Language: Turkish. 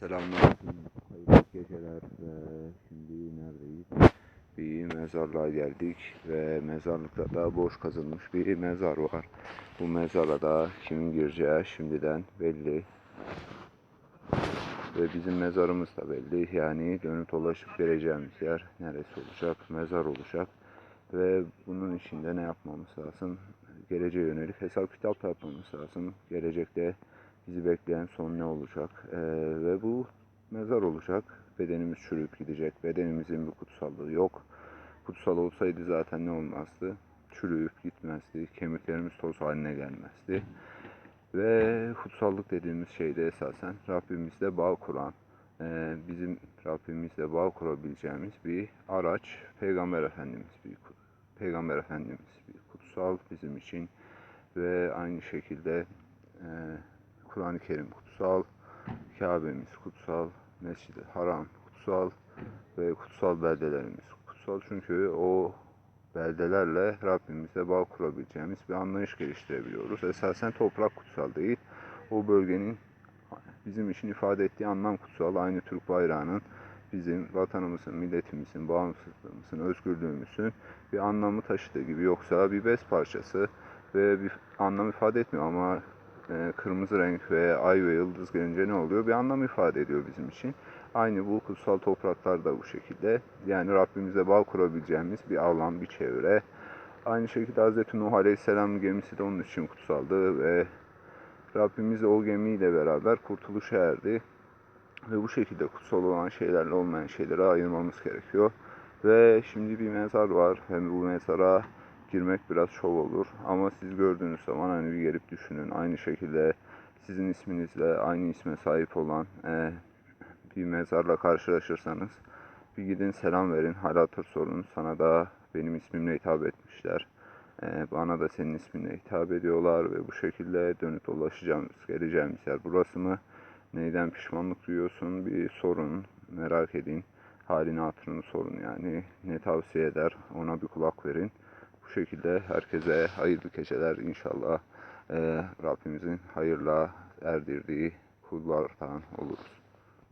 Selamünaleyküm. Hayırlı geceler. Ve şimdi neredeyiz? Bir mezarlığa geldik ve mezarlıkta da boş kazılmış bir mezar var. Bu mezara da kimin gireceği şimdiden belli. Ve bizim mezarımız da belli. Yani dönüp dolaşıp vereceğimiz yer neresi olacak? Mezar olacak. Ve bunun içinde ne yapmamız lazım? Geleceğe yönelik hesap kitap yapmamız lazım. Gelecekte bizi bekleyen son ne olacak? Ee, ve bu mezar olacak. Bedenimiz çürüyüp gidecek. Bedenimizin bir kutsallığı yok. Kutsal olsaydı zaten ne olmazdı? Çürüyüp gitmezdi. Kemiklerimiz toz haline gelmezdi. Ve kutsallık dediğimiz şey de esasen Rabbimizle bağ kuran, e, bizim Rabbimizle bağ kurabileceğimiz bir araç. Peygamber Efendimiz bir Peygamber Efendimiz bir kutsal bizim için ve aynı şekilde e, Kur'an-ı Kerim kutsal, Kabe'miz kutsal, Mescid-i Haram kutsal ve kutsal beldelerimiz kutsal çünkü o beldelerle Rabbimize bağ kurabileceğimiz bir anlayış geliştirebiliyoruz. Esasen toprak kutsal değil. O bölgenin bizim için ifade ettiği anlam kutsal. Aynı Türk bayrağının bizim vatanımızın, milletimizin, bağımsızlığımızın, özgürlüğümüzün bir anlamı taşıdığı gibi yoksa bir bez parçası ve bir anlam ifade etmiyor ama e, kırmızı renk ve ay ve yıldız gelince ne oluyor? Bir anlam ifade ediyor bizim için. Aynı bu kutsal topraklar da bu şekilde. Yani Rabbimize bağ kurabileceğimiz bir alan, bir çevre. Aynı şekilde Hz. Nuh Aleyhisselam gemisi de onun için kutsaldı ve Rabbimiz o gemiyle beraber kurtuluşa erdi. Ve bu şekilde kutsal olan şeylerle olmayan şeyleri ayırmamız gerekiyor. Ve şimdi bir mezar var ve bu mezara girmek biraz şov olur. Ama siz gördüğünüz zaman hani bir gelip düşünün. Aynı şekilde sizin isminizle aynı isme sahip olan e, bir mezarla karşılaşırsanız bir gidin selam verin, hal hatır sorun. Sana da benim ismimle hitap etmişler. E, bana da senin isminle hitap ediyorlar ve bu şekilde dönüp dolaşacağımız, geleceğimiz yer burası mı? Neyden pişmanlık duyuyorsun? Bir sorun, merak edin. Halini hatırını sorun yani. Ne tavsiye eder? Ona bir kulak verin. Şekilde herkese hayırlı geceler inşallah. E, Rabbimizin hayırla erdirdiği kullardan oluruz.